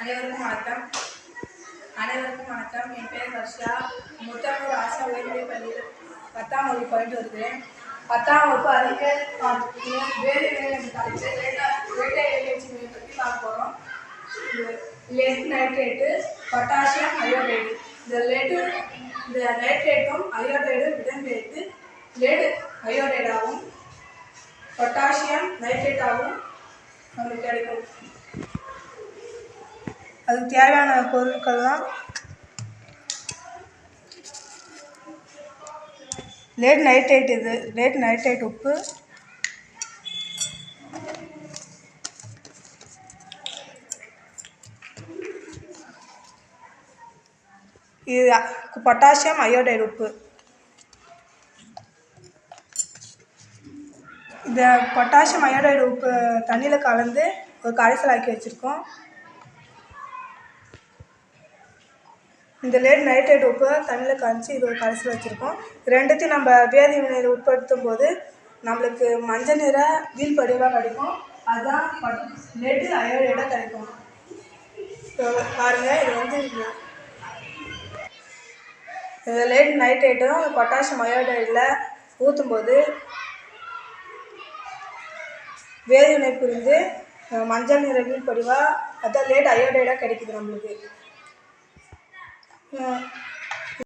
அனைவருக்கும் வணக்கம். அனைவருக்கும் வணக்கம். என் பேர் வர்ஷா முத்தனூர் ஆசா உயர்நிலைப் பள்ளியில் பத்தாம் வகுப்பு பயின்று வருகிறேன். பத்தாம் வகுப்பு அறிவியல் பாடத்தில் வேறு வேலை தலைப்பு வேட்டை நிகழ்ச்சி பற்றி பார்க்க போகிறோம் லெட் நைட்ரேட்டு பொட்டாசியம் அயோடைடு இந்த லெட்டு இந்த நைட்ரேட்டும் அயோடைடும் இடம்பெயர்த்து லெட் அயோடைடாகவும் பொட்டாசியம் நைட்ரேட்டாகவும் நமக்கு கிடைக்கும். அதுக்கு தேவையான பொருட்கள்லாம் லேட் நைட்ரேட் இது லேட் நைட்ரேட் உப்பு. இது பொட்டாசியம் அயோடைடு உப்பு. இந்த பொட்டாசியம் அயோடைடு உப்பு தண்ணியில் கலந்து ஒரு கரைசல் ஆக்கி வச்சுருக்கோம். இந்த லேட் நைட்ரேட் உப்பு தண்ணியில் கரைச்சி இது ஒரு கரைசல் வச்சுருக்கோம். ரெண்டுத்தையும் நம்ம வேதி வினையில் உட்படுத்தும் போது நம்மளுக்கு மஞ்சள் நிற வீல் படிவாக கிடைக்கும். அதுதான் லெட்டு அயோடைடாக கிடைக்கும். பாருங்கள் இது வந்து இந்த லேட் நைட்ரேட்டும் பொட்டாசியம் அயோடைடில் ஊற்றும்போது வேதிவினை புரிந்து மஞ்சள் நிற வீல் படிவாக அதான் லேட் அயோடைடாக கிடைக்குது நம்மளுக்கு. 嗯